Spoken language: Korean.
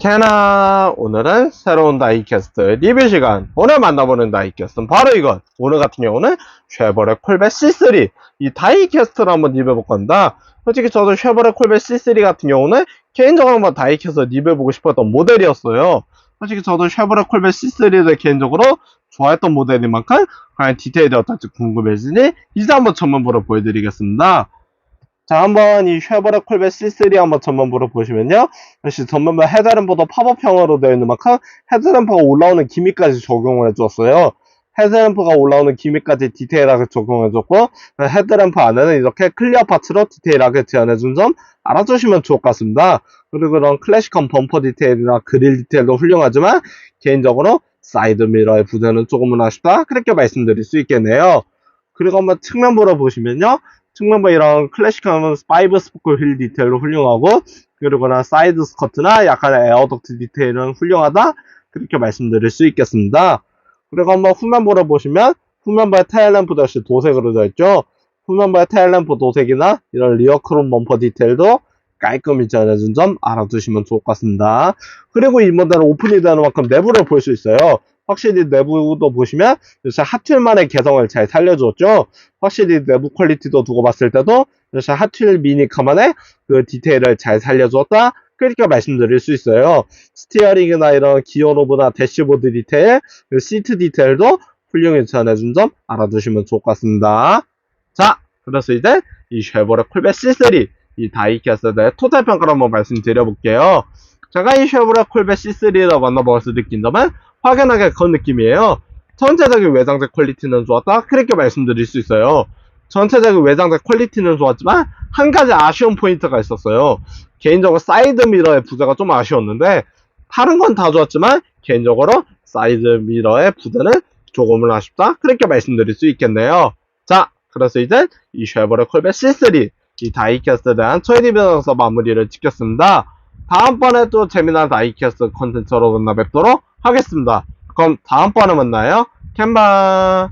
캐나 오늘은 새로운 다이캐스트 리뷰 시간. 오늘 만나보는 다이캐스트는 바로 이건 오늘 같은 경우는 쉐보레 콜벳 C3 이 다이캐스트를 한번 리뷰해볼 건다 솔직히 저도 쉐보레 콜벳 C3 같은 경우는 개인적으로 한번 다이캐스트 리뷰해보고 싶었던 모델이었어요 솔직히 저도 쉐보레 콜벳 C3를 개인적으로 좋아했던 모델인 만큼 과연 디테일이 어떨지 궁금해지니 이제 한번 전문부로 보여드리겠습니다 자, 한번 이 쉐보레 콜벳 C3 한번 전면부로 보시면요. 역시 전면부 헤드램프도 팝업형으로 되어 있는 만큼 헤드램프가 올라오는 기미까지 적용을 해주었어요. 헤드램프가 올라오는 기미까지 디테일하게 적용해줬고 헤드램프 안에는 이렇게 클리어 파츠로 디테일하게 제안해준 점 알아주시면 좋을 것 같습니다. 그리고 그런 클래식한 범퍼 디테일이나 그릴 디테일도 훌륭하지만 개인적으로 사이드 미러의 부재는 조금은 아쉽다 그렇게 말씀드릴 수 있겠네요. 그리고 한번 측면부로 보시면요. 측면부 이런 클래식한 파이브 스포크 휠 디테일로 훌륭하고 그리고나 사이드 스커트나 약간의 에어덕트 디테일은 훌륭하다 그렇게 말씀드릴 수 있겠습니다. 그리고 한번 후면부를 보시면 후면부의 테일램프도 역시 도색으로 되어 있죠. 후면부의 테일램프 도색이나 이런 리어 크롬 범퍼 디테일도 깔끔히 전해준 점 알아두시면 좋을 것 같습니다. 그리고 이 모델은 오픈이 되는 만큼 내부를 볼 수 있어요. 확실히 내부도 보시면 역시 핫휠만의 개성을 잘 살려줬죠. 확실히 내부 퀄리티도 두고 봤을 때도 역시 핫휠 미니카만의 그 디테일을 잘 살려줬다. 그렇게 말씀드릴 수 있어요. 스티어링이나 이런 기어 노브나 대시보드 디테일, 그리고 시트 디테일도 훌륭히 전해준 점 알아두시면 좋을 것 같습니다. 자, 그래서 이제 이 쉐보레 콜벳 C3 이 다이캐스트의 토탈 평가를 한번 말씀드려볼게요. 제가 이 쉐보레 콜벳 C3를 만나보면서 느낀 점은 확연하게 그런 느낌이에요. 전체적인 외장재 퀄리티는 좋았다. 그렇게 말씀드릴 수 있어요. 전체적인 외장재 퀄리티는 좋았지만 한 가지 아쉬운 포인트가 있었어요. 개인적으로 사이드 미러의 부재가 좀 아쉬웠는데 다른 건 다 좋았지만 개인적으로 사이드 미러의 부재는 조금은 아쉽다. 그렇게 말씀드릴 수 있겠네요. 자, 그래서 이제 이 쉐보레 콜벳 C3 이 다이캐스트에 대한 초회 리뷰에서 마무리를 짓겠습니다. 다음번에 또 재미난 다이캐스트 컨텐츠로 만나 뵙도록 하겠습니다. 그럼 다음번에 만나요. 캔바